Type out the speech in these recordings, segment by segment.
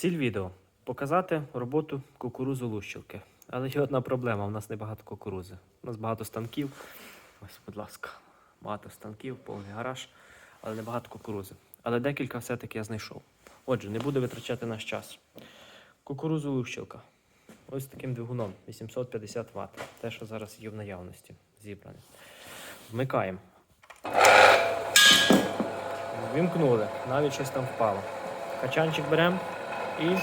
Ціль відео показати роботу кукурузу лущилки. Але є одна проблема: у нас небагато кукурузи. У нас багато станків. Ось, будь ласка, багато станків, повний гараж, але небагато кукурузи. Але декілька все-таки я знайшов. Отже, не буду витрачати наш час. Кукурузу лущилка. Ось таким двигуном 850 Вт. Те, що зараз є в наявності, зібране. Вмикаємо. Вимкнули, навіть щось там впало. Качанчик беремо і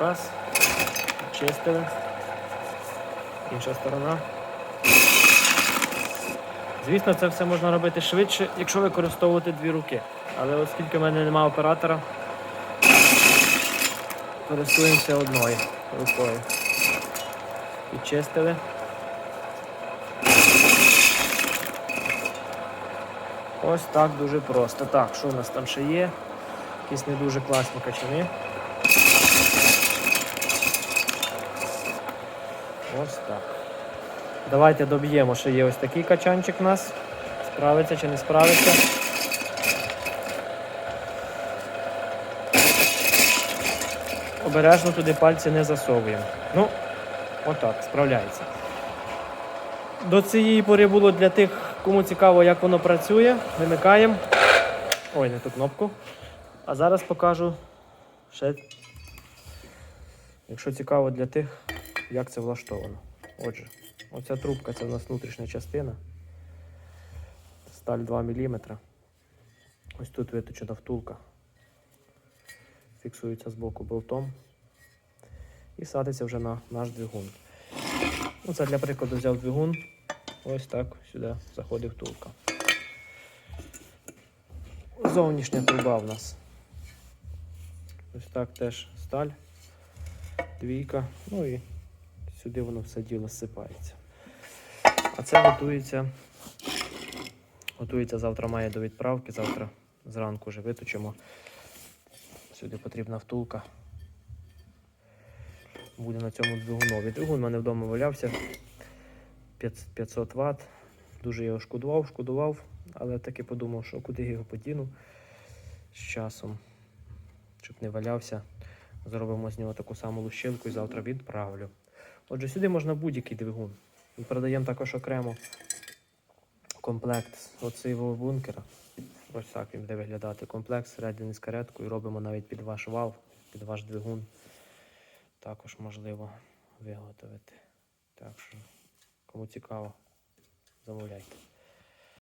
раз. Чистили. Інша сторона. Звісно, це все можна робити швидше, якщо використовувати дві руки. Але оскільки в мене немає оператора, користуємося одною рукою. Підчистили. Ось так дуже просто. Так, що у нас там ще є? Якісь не дуже класні качани. Ось так. Давайте доб'ємо, що є ось такий качанчик у нас. Справиться чи не справиться. Обережно туди пальці не засовуємо. Ну, отак, справляється. До цієї пори було для тих, кому цікаво, як воно працює. Вимикаємо. Ой, не ту кнопку. А зараз покажу ще, якщо цікаво для тих, як це влаштовано. Отже, оця трубка це у нас внутрішня частина. Сталь 2 мм. Ось тут виточена втулка. Фіксується з боку болтом. І садиться вже на наш двигун. Ну, це для прикладу взяв двигун. Ось так сюди заходить втулка. Зовнішня труба в нас. Ось так теж сталь, двійка, ну і сюди воно все діло зсипається. А це готується. Готується завтра має до відправки, завтра зранку вже виточимо. Сюди потрібна втулка. Буде на цьому двигунові. Двигун у мене вдома валявся 500 Вт. Дуже його шкодував, шкодував, але таки подумав, що куди я його подіну з часом, щоб не валявся. Зробимо з нього таку саму лущилку і завтра відправлю. Отже, сюди можна будь-який двигун. Ми продаємо також окремо комплект оцивого бункера. Ось так він буде виглядати. Комплект середини з кареткою. Робимо навіть під ваш вал, під ваш двигун. Також можливо виготовити. Так що, кому цікаво, замовляйте.